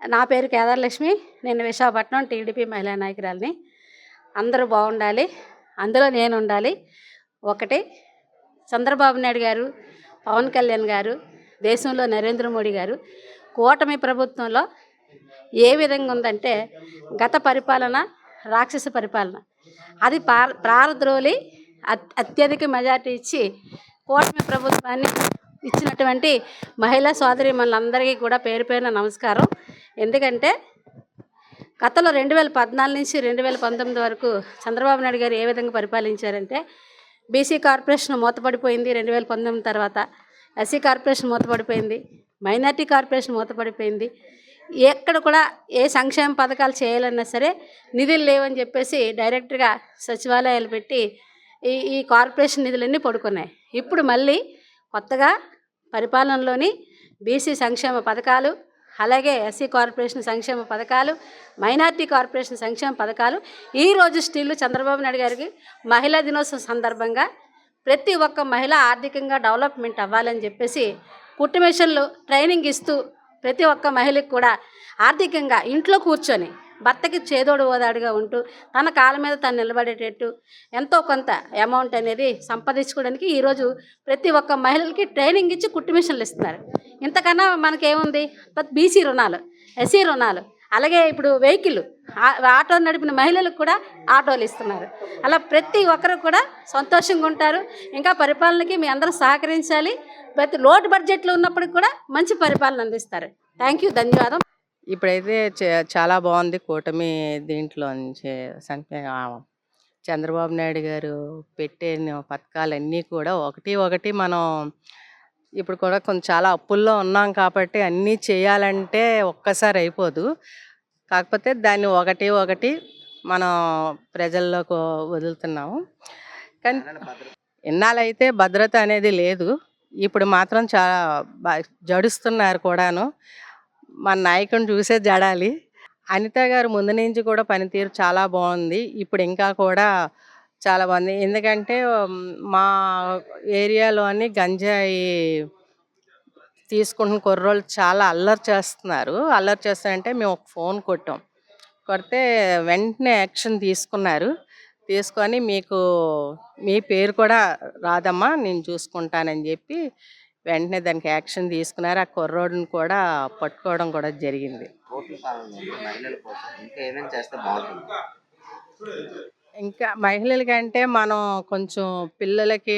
నా పేరు కేదారలక్ష్మి. నేను విశాఖపట్నం టీడీపీ మహిళా నాయకురాలిని. అందరూ బాగుండాలి. అందులో నేను ఉండాలి. ఒకటి చంద్రబాబు నాయుడు గారు పవన్ కళ్యాణ్ గారు దేశంలో నరేంద్ర మోడీ గారు కూటమి ప్రభుత్వంలో ఏ విధంగా ఉందంటే గత పరిపాలన రాక్షస పరిపాలన. అది ప్రారద్రోలి అత్ అత్యధిక మెజార్టీ ఇచ్చి కూటమి ప్రభుత్వాన్ని ఇచ్చినటువంటి మహిళా సోదరి మనందరికీ కూడా పేరు పేరున నమస్కారం. ఎందుకంటే గతంలో రెండు వేల పద్నాలుగు నుంచి రెండు వేల పంతొమ్మిది వరకు చంద్రబాబు నాయుడు గారు ఏ విధంగా పరిపాలించారంటే బీసీ కార్పొరేషన్ మూతపడిపోయింది రెండు వేల పంతొమ్మిది తర్వాత. ఎస్సీ కార్పొరేషన్ మూతపడిపోయింది. మైనార్టీ కార్పొరేషన్ మూతపడిపోయింది. ఎక్కడ కూడా ఏ సంక్షేమ పథకాలు చేయాలన్నా సరే నిధులు లేవని చెప్పేసి డైరెక్ట్గా సచివాలయాలు పెట్టి ఈ ఈ కార్పొరేషన్ నిధులన్నీ పడుకున్నాయి. ఇప్పుడు మళ్ళీ కొత్తగా పరిపాలనలోని బీసీ సంక్షేమ పథకాలు అలాగే ఎస్సీ కార్పొరేషన్ సంక్షేమ పథకాలు మైనార్టీ కార్పొరేషన్ సంక్షేమ పథకాలు. ఈరోజు స్టిల్ చంద్రబాబు నాయుడు గారికి మహిళా దినోత్సవం సందర్భంగా ప్రతి ఒక్క మహిళ ఆర్థికంగా డెవలప్మెంట్ అవ్వాలని చెప్పేసి కుట్టు మిషన్లు ట్రైనింగ్ ఇస్తూ ప్రతి ఒక్క మహిళకి కూడా ఆర్థికంగా ఇంట్లో కూర్చొని భర్తకి చేదోడు ఓదాడుగా ఉంటూ తన కాళ్ళ మీద తను నిలబడేటట్టు ఎంతో కొంత అమౌంట్ అనేది సంపాదించుకోవడానికి ఈరోజు ప్రతి ఒక్క మహిళలకి ట్రైనింగ్ ఇచ్చి కుట్టు మిషన్లు ఇస్తున్నారు. ఇంతకన్నా మనకేముంది? బీసీ రుణాలు ఎస్సీ రుణాలు అలాగే ఇప్పుడు వెహికల్ ఆటో నడిపిన మహిళలకు కూడా ఆటోలు ఇస్తున్నారు. అలా ప్రతి ఒక్కరు కూడా సంతోషంగా ఉంటారు. ఇంకా పరిపాలనకి మీ అందరూ సహకరించాలి. ప్రతి లోటు బడ్జెట్లో ఉన్నప్పటికి కూడా మంచి పరిపాలన అందిస్తారు. థ్యాంక్ యూ ధన్యవాదం. ఇప్పుడైతే చాలా బాగుంది కూటమి దీంట్లో నుంచి చంద్రబాబు నాయుడు గారు పెట్టే పథకాలన్నీ కూడా ఒకటి ఒకటి మనం ఇప్పుడు కూడా కొంచెం చాలా అప్పుల్లో ఉన్నాం కాబట్టి అన్నీ చేయాలంటే ఒక్కసారి అయిపోదు. కాకపోతే దాన్ని ఒకటి ఒకటి మనం ప్రజల్లోకి వదులుతున్నాము. కానీ ఇన్నాళ్ళైతే భద్రత? అనేది లేదు ఇప్పుడు మాత్రం చాలా జడుస్తున్నారు కూడాను. మన నాయకుని చూసే జడాలి. అనిత గారు ముందు నుంచి కూడా పనితీరు చాలా బాగుంది. ఇప్పుడు ఇంకా కూడా చాలా బాగుంది. ఎందుకంటే మా ఏరియాలోని గంజాయి తీసుకుంటున్న కుర్రోళ్ళు చాలా అల్లరి చేస్తున్నారు. అల్లరి చేస్తారంటే మేము ఒక ఫోన్ కొట్టాం. కొడితే వెంటనే యాక్షన్ తీసుకున్నారు. తీసుకొని మీకు మీ పేరు కూడా రాదమ్మా నేను చూసుకుంటానని చెప్పి వెంటనే దానికి యాక్షన్ తీసుకున్నారు. ఆ కుర్రోడిని కూడా పట్టుకోవడం కూడా జరిగింది. ఇంకా మహిళలకంటే మనం కొంచెం పిల్లలకి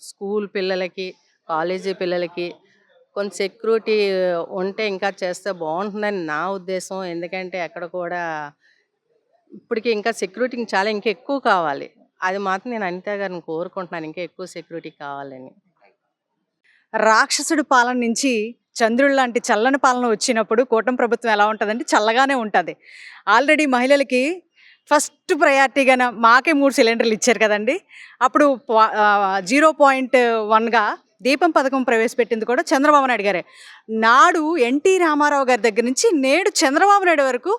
స్కూల్ పిల్లలకి కాలేజీ పిల్లలకి కొంచెం సెక్యూరిటీ ఉంటే ఇంకా చేస్తే బాగుంటుందని నా ఉద్దేశం. ఎందుకంటే అక్కడ కూడా ఇప్పటికి ఇంకా సెక్యూరిటీ చాలా ఇంకా ఎక్కువ కావాలి. అది మాత్రం నేను అనిత గారిని కోరుకుంటున్నాను. ఇంకా ఎక్కువ సెక్యూరిటీ కావాలని. రాక్షసుడి పాలన నుంచి చంద్రుడు లాంటి చల్లని పాలన వచ్చినప్పుడు కూటమి ప్రభుత్వం ఎలా ఉంటుందంటే చల్లగానే ఉంటుంది. ఆల్రెడీ మహిళలకి ఫస్ట్ ప్రయారిటీగా మాకే మూడు సిలిండర్లు ఇచ్చారు కదండి. అప్పుడు జీరో పాయింట్ వన్గా దీపం పథకం ప్రవేశపెట్టింది కూడా చంద్రబాబు నాయుడు గారే. నాడు ఎన్టీ రామారావు గారి దగ్గర నుంచి నేడు చంద్రబాబు నాయుడు వరకు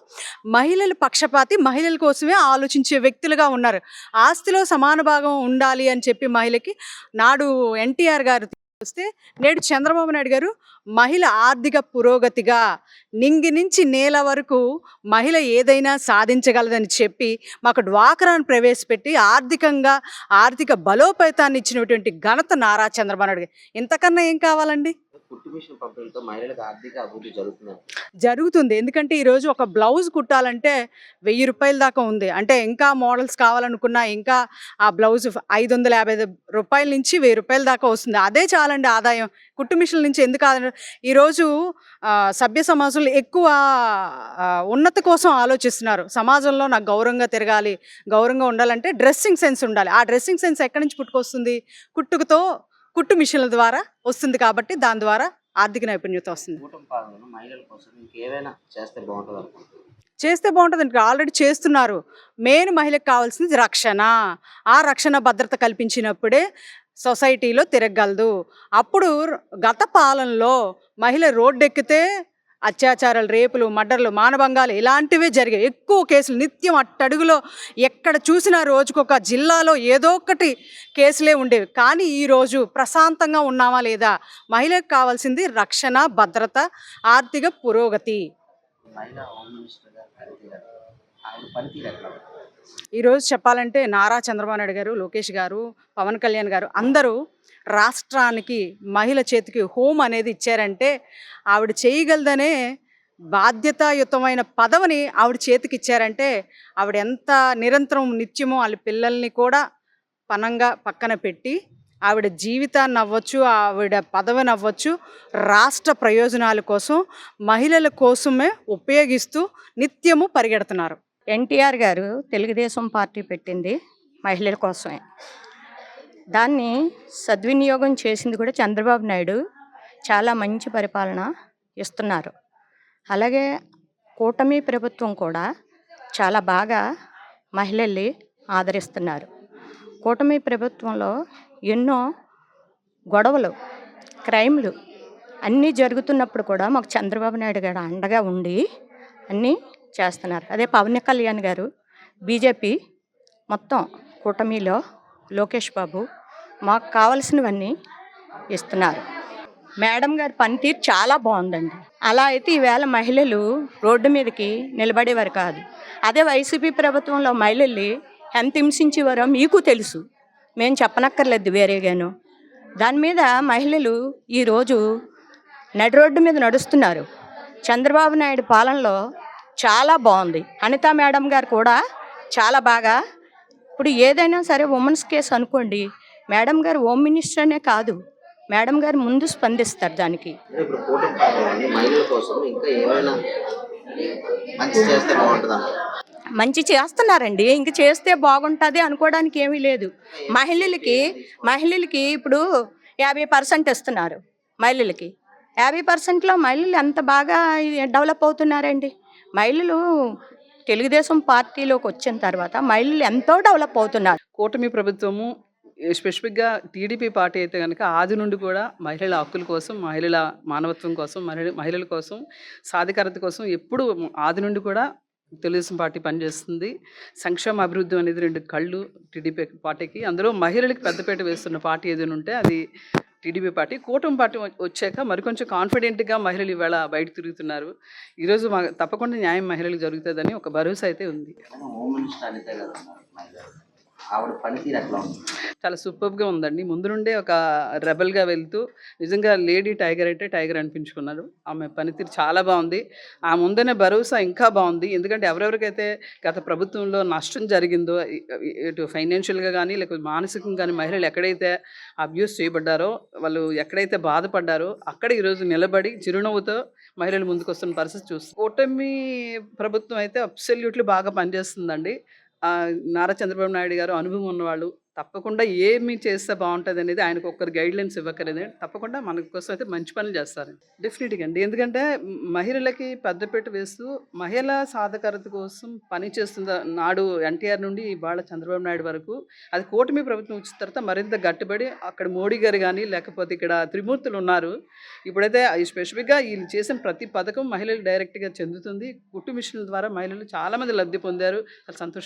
మహిళలు పక్షపాతి మహిళల కోసమే ఆలోచించే వ్యక్తులుగా ఉన్నారు. ఆస్తిలో సమాన భాగం ఉండాలి అని చెప్పి మహిళకి నాడు ఎన్టీఆర్ గారు వస్తే నేడు చంద్రబాబు నాయుడు గారు మహిళ ఆర్థిక పురోగతిగా నింగి నుంచి నేల వరకు మహిళ ఏదైనా సాధించగలదని చెప్పి మాకు డ్వాక్రాను ప్రవేశపెట్టి ఆర్థికంగా ఆర్థిక బలోపేతాన్ని ఇచ్చినటువంటి ఘనత నారా చంద్రబాబు నాయుడు గారు. ఇంతకన్నా ఏం కావాలండి? కుట్టు మిషన్ పంపిణీతో మహిళలకు ఆర్థిక అభివృద్ధి జరుగుతుంది. జరుగుతుంది. ఎందుకంటే ఈరోజు ఒక బ్లౌజ్ కుట్టాలంటే వెయ్యి రూపాయల దాకా ఉంది. అంటే ఇంకా మోడల్స్ కావాలనుకున్నా ఇంకా ఆ బ్లౌజ్ ఐదు వందల యాభై రూపాయల నుంచి వెయ్యి రూపాయల దాకా వస్తుంది. అదే చాలండి ఆదాయం. కుట్టు మిషన్ల నుంచి ఎందుకు ఈరోజు సభ్య సమాజంలో ఎక్కువ ఉన్నత కోసం ఆలోచిస్తున్నారు. సమాజంలో నాకు గౌరవంగా తిరగాలి గౌరవంగా ఉండాలంటే డ్రెస్సింగ్ సెన్స్ ఉండాలి. ఆ డ్రెస్సింగ్ సెన్స్ ఎక్కడి నుంచి పుట్టుకొస్తుంది? కుట్టుకుతో కుట్టు మిషన్ల ద్వారా వస్తుంది కాబట్టి దాని ద్వారా ఆర్థిక నైపుణ్యత వస్తుంది. చేస్తే బాగుంటుంది ఆల్రెడీ చేస్తున్నారు. మెయిన్ మహిళకు కావాల్సింది రక్షణ. ఆ రక్షణ భద్రత కల్పించినప్పుడే సొసైటీలో తిరగలదు. అప్పుడు గత పాలనలో మహిళ రోడ్డెక్కితే అత్యాచారాలు రేపులు మర్డర్లు మానభంగాలు ఇలాంటివే జరిగాయి. ఎక్కువ కేసులు నిత్యం అట్టడుగులో ఎక్కడ చూసినా రోజుకొక జిల్లాలో ఏదో ఒకటి కేసులే ఉండేవి. కానీ ఈరోజు ప్రశాంతంగా ఉన్నామా లేదా? మహిళకు కావాల్సింది రక్షణ భద్రత ఆర్థిక పురోగతి. ఈరోజు చెప్పాలంటే నారా చంద్రబాబు నాయుడు గారు లోకేష్ గారు పవన్ కళ్యాణ్ గారు అందరూ రాష్ట్రానికి మహిళ చేతికి హోమ్ అనేది ఇచ్చారంటే ఆవిడ చేయగలదనే బాధ్యతాయుతమైన పదవిని ఆవిడ చేతికి ఇచ్చారంటే ఆవిడ ఎంత నిరంతరం నిత్యమో వాళ్ళ పిల్లల్ని కూడా పనంగా పక్కన పెట్టి ఆవిడ జీవితాన్ని అవ్వచ్చు ఆవిడ పదవిని అవ్వచ్చు రాష్ట్ర ప్రయోజనాల కోసం మహిళల కోసమే ఉపయోగిస్తూ నిత్యము పరిగెడుతున్నారు. ఎన్టీఆర్ గారు తెలుగుదేశం పార్టీ పెట్టింది మహిళల కోసమే. దాన్ని సద్వినియోగం చేసింది కూడా చంద్రబాబు నాయుడు. చాలా మంచి పరిపాలన ఇస్తున్నారు. అలాగే కూటమి ప్రభుత్వం కూడా చాలా బాగా మహిళల్ని ఆదరిస్తున్నారు. కూటమి ప్రభుత్వంలో ఎన్నో గొడవలు క్రైమ్లు అన్నీ జరుగుతున్నప్పుడు కూడా మాకు చంద్రబాబు నాయుడు గారు అండగా ఉండి అన్నీ చేస్తున్నారు. అదే పవన్ కళ్యాణ్ గారు బీజేపీ మొత్తం కూటమిలో లోకేష్ బాబు మాకు కావలసినవన్నీ ఇస్తున్నారు. మేడం గారి పనితీరు చాలా బాగుందండి. అలా అయితే ఈవేళ మహిళలు రోడ్డు మీదకి నిలబడేవారు కాదు. అదే వైసీపీ ప్రభుత్వంలో మహిళల్ని ఎంత హింసించేవారో మీకు తెలుసు. మేము చెప్పనక్కర్లేదు వేరేగాను. దాని మీద మహిళలు ఈరోజు నడి రోడ్డు మీద నడుస్తున్నారు. చంద్రబాబు నాయుడు పాలనలో చాలా బాగుంది. అనితా మేడం గారు కూడా చాలా బాగా ఇప్పుడు ఏదైనా సరే ఉమెన్స్ కేసు అనుకోండి మేడం గారు హోమ్ మినిస్టర్ అనే కాదు మేడం గారు ముందు స్పందిస్తారు దానికి. మంచి చేస్తున్నారండి. ఇంక చేస్తే బాగుంటుంది అనుకోవడానికి ఏమీ లేదు. మహిళలకి మహిళలకి ఇప్పుడు యాభై పర్సెంట్ ఇస్తున్నారు మహిళలకి. యాభై పర్సెంట్లో మహిళలు ఎంత బాగా డెవలప్ అవుతున్నారండి? మహిళలు తెలుగుదేశం పార్టీలోకి వచ్చిన తర్వాత మహిళలు ఎంతో డెవలప్ అవుతున్నారు. కూటమి ప్రభుత్వము స్పెసిఫిక్గా టీడీపీ పార్టీ అయితే కనుక ఆది నుండి కూడా మహిళల హక్కుల కోసం మహిళల మానవత్వం కోసం మహిళ మహిళల కోసం సాధికారత కోసం ఎప్పుడు ఆది నుండి కూడా తెలుగుదేశం పార్టీ పనిచేస్తుంది. సంక్షేమ అభివృద్ధి అనేది రెండు కళ్ళు టీడీపీ పార్టీకి. అందులో మహిళలకు పెద్దపేట వేస్తున్న పార్టీ ఏదైనా ఉంటే అది టీడీపీ పార్టీ కూటమి పార్టీ వచ్చాక మరికొంచెం కాన్ఫిడెంట్గా మహిళలు ఇవాళ బయట తిరుగుతున్నారు. ఈరోజు మా తప్పకుండా న్యాయం మహిళలకు జరుగుతుందని ఒక భరోసా అయితే ఉంది. ఆవిడ పనితీరు ఉంది? చాలా సూపర్గా ఉందండి. ముందు నుండే ఒక రెబల్గా వెళ్తూ నిజంగా లేడీ టైగర్ అంటే టైగర్ అనిపించుకున్నారు. ఆమె పనితీరు చాలా బాగుంది. ఆ ముందనే భరోసా ఇంకా బాగుంది. ఎందుకంటే ఎవరెవరికైతే గత ప్రభుత్వంలో నష్టం జరిగిందో ఇటు ఫైనాన్షియల్గా కానీ లేకపోతే మానసికంగా కానీ మహిళలు ఎక్కడైతే అబ్యూస్ చేయబడ్డారో వాళ్ళు ఎక్కడైతే బాధపడ్డారో అక్కడ ఈరోజు నిలబడి చిరునవ్వుతో మహిళలు ముందుకు వస్తున్న పరిస్థితి చూస్తుంది కూటమి ప్రభుత్వం అయితే అబ్సల్యూట్లీ బాగా పనిచేస్తుందండి. నారా చంద్రబాబు నాయుడు గారు అనుభవం ఉన్నవాళ్ళు తప్పకుండా ఏమి చేస్తే బాగుంటుంది అనేది ఆయనకు ఒక్కరు గైడ్లైన్స్ ఇవ్వకలేదు తప్పకుండా మన కోసం అయితే మంచి పనులు చేస్తారు. డెఫినెట్గా అండి. ఎందుకంటే మహిళలకి పెద్దపీట వేస్తూ మహిళా సాధకారత కోసం పని చేస్తున్న నాడు ఎన్టీఆర్ నుండి ఇవాళ చంద్రబాబు నాయుడు వరకు అది కూటమి ప్రభుత్వం వచ్చిన తర్వాత మరింత గట్టిబడి అక్కడ మోడీ గారు కానీ లేకపోతే ఇక్కడ త్రిమూర్తులు ఉన్నారు. ఇప్పుడైతే స్పెసిఫిక్గా వీళ్ళు చేసిన ప్రతి పథకం మహిళలు డైరెక్ట్గా చెందుతుంది. కుట్టు మిషన్ల ద్వారా మహిళలు చాలామంది లబ్ధి పొందారు. చాలా సంతోషం